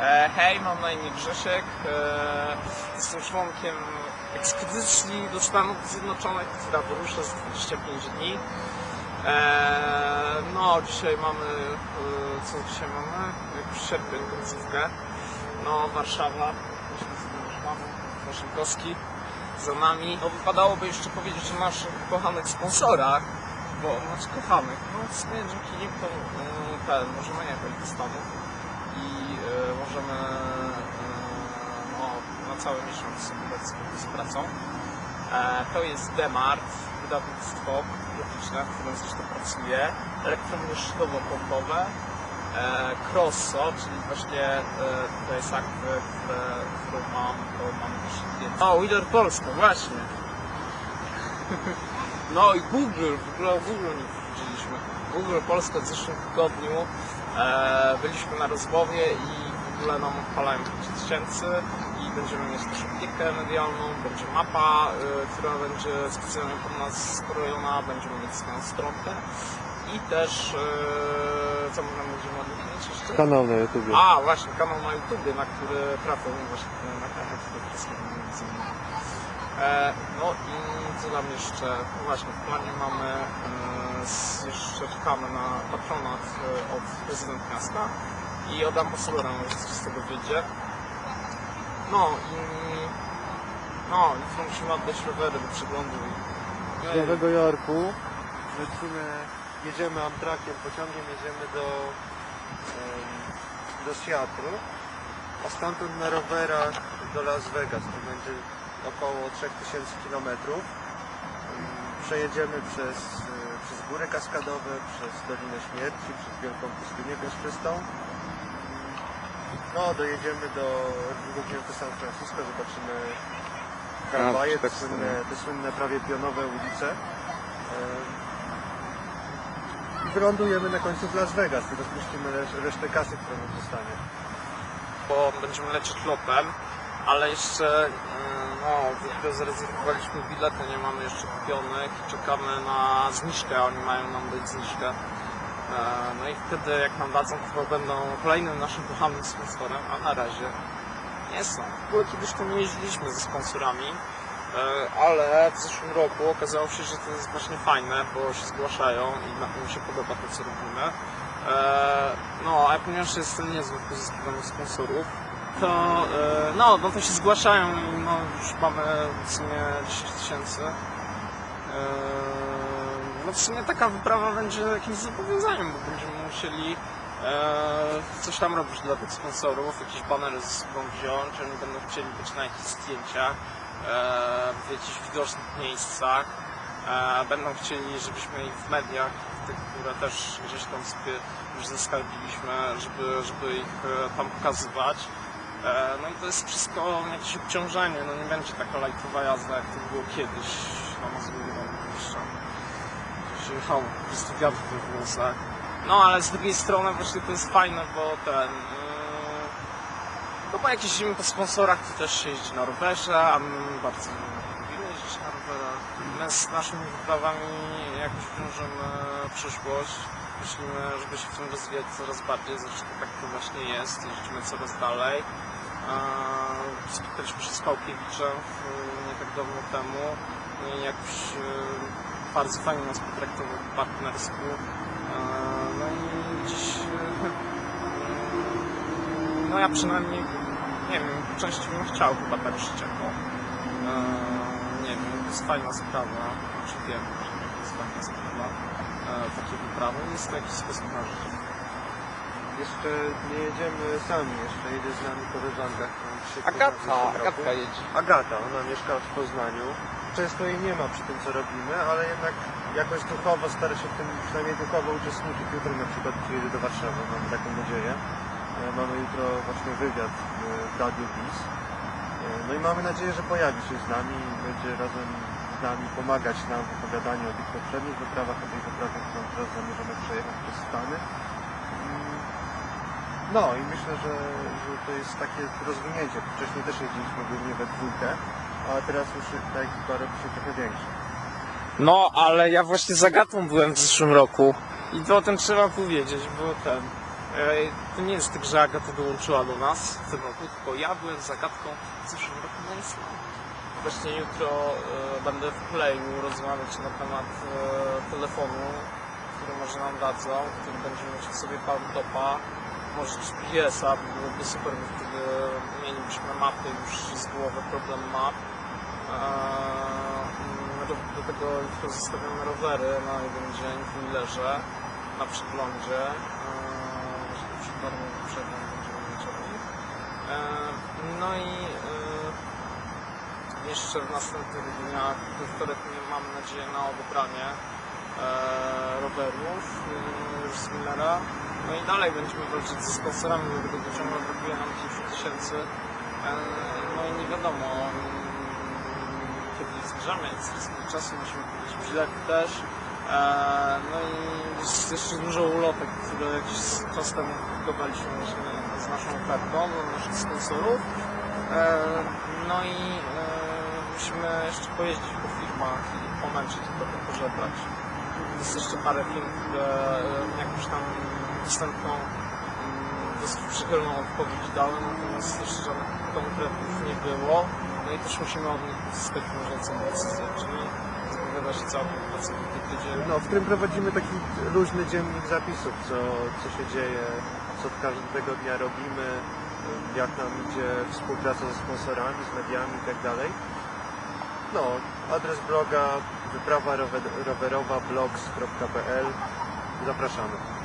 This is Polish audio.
E, hej, mam na imię Grzesiek. E, jestem członkiem ekspedycji do Stanów Zjednoczonych, która wyrusza za 25 dni. E, no, dzisiaj mamy, co dzisiaj mamy? Jakiś sierpień, końcówkę. No, Warszawa, Waszynkowski za nami. No, wypadałoby jeszcze powiedzieć o naszych kochanych sponsorach, bo znaczy kochanych, no w sumie dzięki nim to ten, możemy jechać do Stanów i e, możemy e, no, na cały miesiąc z pracą. E, to jest Demart, wydawnictwo graficzne, w którym zresztą pracuję, elektrownie szczytowo-pompowe, e, Crosso, czyli właśnie tutaj jest akwy, które, którą mam, to mam też. O, Wheeler Polska, właśnie. No i Google, w ogóle o Google nie powiedzieliśmy. Google Polska w zeszłym tygodniu byliśmy na rozmowie i w ogóle nam odpalają 5000 i będziemy mieć też opiekę medialną, będzie mapa, e, która będzie specjalnie pod nas skrojona, będziemy mieć swoją stronkę i też e, co można będziemy odmienić jeszcze? Kanał na YouTube. A, właśnie, kanał na YouTubie, na który trafią właśnie na kanał. E, no i co tam jeszcze? Właśnie, w planie mamy, z, jeszcze czekamy na patronat e, od prezydent miasta i od ambasadora, może coś z tego wyjdzie. No i no, jutro musimy oddać rowery do przeglądu i Z Nowego Jorku lecimy, jedziemy Amtrakiem, pociągiem jedziemy do, do Seattle, a stamtąd na rowerach do Las Vegas, to będzie około 3000 km. Przejedziemy przez góry kaskadowe, przez Dolinę Śmierci, przez Wielką Pustynię Piaszczystą. No, dojedziemy do głównie do San Francisco, zobaczymy tramwaje, te tak słynne, te słynne prawie pionowe ulice. I wylądujemy na końcu w Las Vegas i rozpuścimy resz- resztę kasy, która nam zostanie. bo będziemy lecieć lotem, ale jeszcze mm, no, dopiero zarezerwowaliśmy bilety, nie mamy jeszcze kupionych i czekamy na zniżkę, oni mają nam dać zniżkę. E, No i wtedy jak nam dadzą, to będą kolejnym naszym kochanym sponsorem, a na razie nie są. W ogóle kiedyś to nie jeździliśmy ze sponsorami, e, ale w zeszłym roku okazało się, że to jest właśnie fajne, bo się zgłaszają i mi się podoba to, co robimy. E, No, a ponieważ jestem niezły w pozyskiwaniu sponsorów, to e, no, no to się zgłaszają i no, już mamy w sumie 10 tysięcy. E, No w sumie taka wyprawa będzie jakimś zobowiązaniem, bo będziemy musieli e, coś tam robić dla tych sponsorów, jakieś banery ze sobą wziąć, oni będą chcieli być na jakichś zdjęciach, w jakichś widocznych miejscach. Będą chcieli, żebyśmy ich w mediach, tych, które też gdzieś tam sobie już zeskarbiliśmy, żeby, żeby ich tam pokazywać. E, no i to jest wszystko jakieś obciążenie, no nie będzie taka lajtowa jazda, jak to było kiedyś na Mazurach, jeszcze się jechało po prostu wiatr we włosach. No ale z drugiej strony właśnie to jest fajne, bo ten... Yy, no bo jak jeździmy po sponsorach, to też się jeździ na rowerze, a my bardzo lubimy jeździć na rowerach. My z naszymi wyprawami jakoś wiążemy przyszłość. Myślimy, żeby się w tym rozwijać coraz bardziej, zresztą tak to właśnie jest, jeździmy coraz dalej. Spotkaliśmy się z Pałkiewiczem w- nie tak dawno temu i jakoś e, bardzo fajnie nas potraktował po partnersku. Eee, No i dziś e, no ja przynajmniej nie wiem, częściej bym chciał chyba tak żyć jako nie wiem, to jest fajna sprawa, czy wiem, że to jest fajna sprawa wyprawy, jest to jakiś sposób na życie. Jeszcze nie jedziemy sami, jeszcze jedzie z nami koleżanka, którą się poznaliśmy Agata, w roku. Agatka jedzie. Agata, ona mieszka w Poznaniu. Często jej nie ma przy tym, co robimy, ale jednak jakoś duchowo stara się w tym przynajmniej duchowo uczestniczyć. Jutro na przykład przyjedzie do Warszawy, mamy taką nadzieję. E, Mamy jutro właśnie wywiad e, w Radiu Bis. E, No i mamy nadzieję, że pojawi się z nami i będzie razem z nami pomagać nam w opowiadaniu o tych poprzednich wyprawach, o tej wyprawie, którą teraz zamierzamy przejechać przez Stany. Mm, No i myślę, że, że to jest takie rozwinięcie. Wcześniej też jeździliśmy głównie we dwójkę, a teraz już ta ekipa robi się trochę większa. No, ale ja właśnie z Agatą byłem w zeszłym roku i to o tym trzeba powiedzieć, bo ten... Ej, To nie jest tak, że Agata dołączyła do nas w tym roku, tylko ja byłem z Agatką w zeszłym roku na Islandii. Właśnie jutro e, będę w Playu rozmawiać na temat e, telefonu, który może nam dadzą, który będziemy mieć w sobie topa, może GPS-a, byłoby super, bo wtedy mielibyśmy mapy już z głowy, problem map. Eee, ro- do tego jutro zostawiamy rowery na jeden dzień w Millerze, na przeglądzie. Eee, darmowym przegląd będziemy no i eee, jeszcze w następnych dniach, wtorek nie- mam nadzieję na odebranie eee, rowerów już z Millera. No i dalej będziemy walczyć ze sponsorami, bo tego ciągle brakuje nam 10 tysięcy. No i nie wiadomo, kiedy zbierzemy, jest czasu, musimy kupić bilety też. No i jeszcze dużo ulotek, które jakiś czas temu właśnie z naszą ofertą, do naszych sponsorów. Eee, No i eee, musimy jeszcze pojeździć po firmach i pomęczyć trochę pożebrać. Jest jeszcze parę firm, które eee, jakąś tam wstępną mm, dosyć przychylną odpowiedź dały, natomiast jeszcze żadnych konkretów nie było. No i też musimy od nich uzyskać wiążącą decyzję, czyli zapowiada się całkiem pracowity tydzień. No, w którym prowadzimy taki luźny dziennik zapisów, co, co się dzieje, co każdego dnia robimy, jak nam idzie współpraca ze sponsorami, z mediami i tak. No, adres bloga wyprawa rower- rowerowa blogs.pl Zapraszamy.